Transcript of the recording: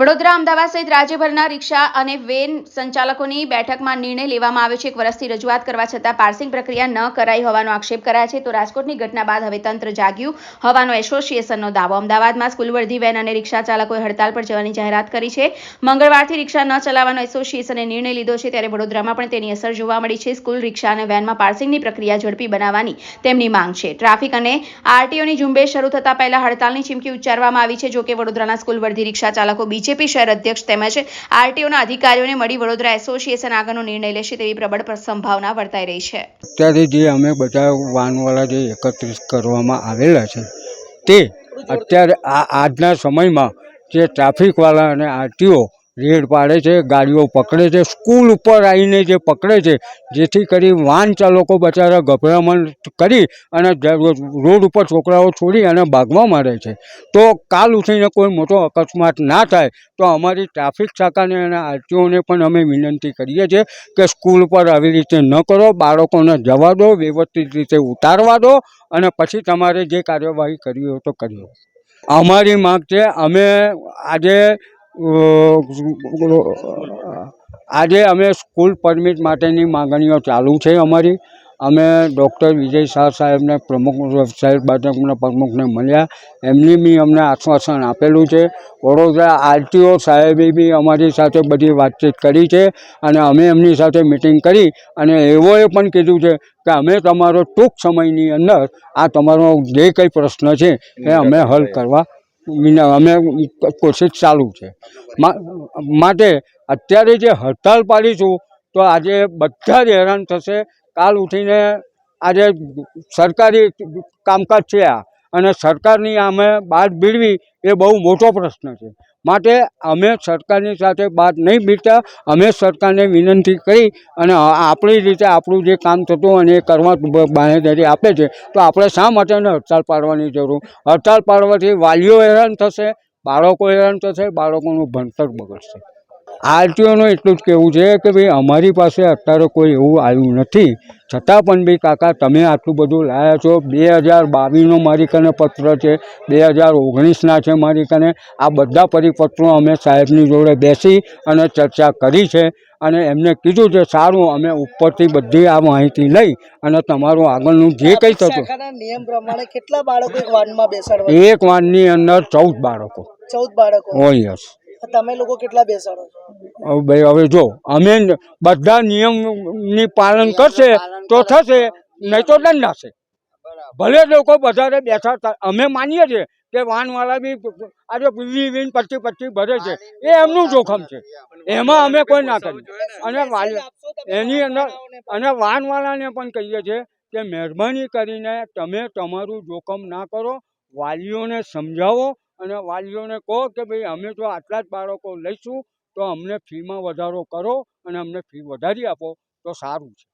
વડોદરા અમદાવાદ સહિત રાજ્યભરના રિક્ષા અને વેન સંચાલકોની બેઠકમાં નિર્ણય લેવામાં આવ્યો છે. એક વર્ષથી રજૂઆત કરવા છતાં પાર્સિંગ પ્રક્રિયા ન કરાઈ હોવાનો આક્ષેપ કરાયા છે. તો રાજકોટની ઘટના બાદ હવે તંત્ર જાગ્યું હોવાનો એસોસિએશનનો દાવો. અમદાવાદમાં સ્કૂલ વર્ધી વેન અને રિક્ષા ચાલકોએ હડતાલ પર જવાની જાહેરાત કરી છે. મંગળવારથી રિક્ષા ન ચલાવવાનો એસોસિએશને નિર્ણય લીધો છે. ત્યારે વડોદરામાં પણ તેની અસર જોવા મળી છે. સ્કૂલ, રિક્ષા અને વેનમાં પાર્સિંગની પ્રક્રિયા ઝડપી બનાવવાની તેમની માંગ છે. ટ્રાફિક અને આરટીઓની ઝુંબેશ શરૂ થતાં પહેલા હડતાલની ચીમકી ઉચ્ચારવામાં આવી છે. જોકે વડોદરાના સ્કૂલ વર્ધી રિક્ષા ચાલકો બીજેપી શહેર અધ્યક્ષ તેમજ આરટીઓના અધિકારીઓને મળી વડોદરા એસોસિએશન આગળનો નિર્ણય લેશે તેવી પ્રબળ સંભાવના વર્તાઈ રહી છે. અત્યારે જે અમે બધા વાનવાળા જે એકત્રિત કરવામાં આવેલા છે, તે અત્યારે આ આજના સમયમાં જે ટ્રાફિકવાળા અને આરટીઓ રેડ પાડે છે, ગાડીઓ પકડે છે, સ્કૂલ ઉપર આવીને જે પકડે છે, જેથી કરી વાહન ચાલકો બચારા ગભરામણ કરી અને રોડ ઉપર છોકરાઓ છોડી અને ભાગવા માંડે છે. તો કાલ ઉઠીને કોઈ મોટો અકસ્માત ના થાય, તો અમારી ટ્રાફિક શાખાને અને આરટીઓને પણ અમે વિનંતી કરીએ છીએ કે સ્કૂલ પર આવી રીતે ન કરો, બાળકોને જવા દો, વ્યવસ્થિત રીતે ઉતારવા દો અને પછી તમારે જે કાર્યવાહી કરવી હોય તો કરી અમારી માગ છે, અમે આજે આજે અમે સ્કૂલ પરમિટ માટેની માંગણીઓ ચાલુ છે અમારી. અમે ડૉક્ટર વિજય શાહ સાહેબને પ્રમુખ સાહેબ ભાજપના પ્રમુખને મળ્યા. એમની બી અમને આશ્વાસન આપેલું છે. વડોદરા આરટીઓ સાહેબે બી અમારી સાથે બધી વાતચીત કરી છે અને અમે એમની સાથે મિટિંગ કરી અને એવોએ પણ કીધું છે કે અમે તમારો ટૂંક સમયની અંદર આ તમારો જે કંઈ પ્રશ્ન છે એ અમે હલ કરવા વિના અમે કોશિશ ચાલુ છે. માટે અત્યારે જે હડતાલ પાડીશું તો આજે બધા જ હેરાન થશે. કાલ ઉઠીને આજે સરકારી કામકાજ છે આ. અને સરકારની આમે બાદ ભીડવી એ બહુ મોટો પ્રશ્ન છે. માટે અમે સરકારની સાથે બાદ નહીં બીતા અમે સરકારને વિનંતી કરી અને આપણી રીતે આપણું જે કામ થતું અને એ કરવા બાંહેધરી આપે છે, તો આપણે શા માટેને હડતાલ પાડવાની જરૂર? હડતાલ પાડવાથી વાલીઓ હેરાન થશે, બાળકો હેરાન થશે, બાળકોનું ભણતર બગડશે. આરટીઓનું એટલું જ કહેવું છે કે ભાઈ અમારી પાસે અત્યારે કોઈ એવું આવ્યું નથી. છતાં પણ બી કાકા તમે આટલું બધું લાવ્યા છો. બે હજાર બાવીસનો મારી કને પત્ર છે બે હજાર ઓગણીસના છે મારી કને. આ બધા પરિપત્રો અમે સાહેબની જોડે બેસી અને ચર્ચા કરી છે અને એમને કીધું છે સારું અમે ઉપરથી બધી આ માહિતી લઈ અને તમારું આગળનું જે કંઈ થતું. નિયમ પ્રમાણે કેટલા બાળકો એક વાનમાં બેસાડવા? એક વાનની અંદર ચૌદ બાળકો. ચૌદ બાળકો. હોય યસ તમે લોકો કેટલા બેસાડો છો? ભાઈ હવે જો અમે બધા નિયમની પાલન કરશે તો થશે નહીં તો દંડાશે ભલે લોકો વધારે બેઠા તા- અમે માનીએ છીએ કે વાનવાળા બી આજે વીસ વીસ પચીસ પચીસ ભરે છે એ એમનું જોખમ છે. એમાં અમે કોઈ ના કરીએ. અને વાલી એની અંદર અને વાનવાળાને પણ કહીએ છીએ કે મહેરબાની કરીને તમે તમારું જોખમ ના કરો વાલીઓને સમજાવો અને વાલીઓને કહો કે ભાઈ, અમે જો આટલા જ બાળકો લઈશું, તો અમને ફીમાં વધારો કરો અને અમને ફી વધારી આપો. તો સારું છે.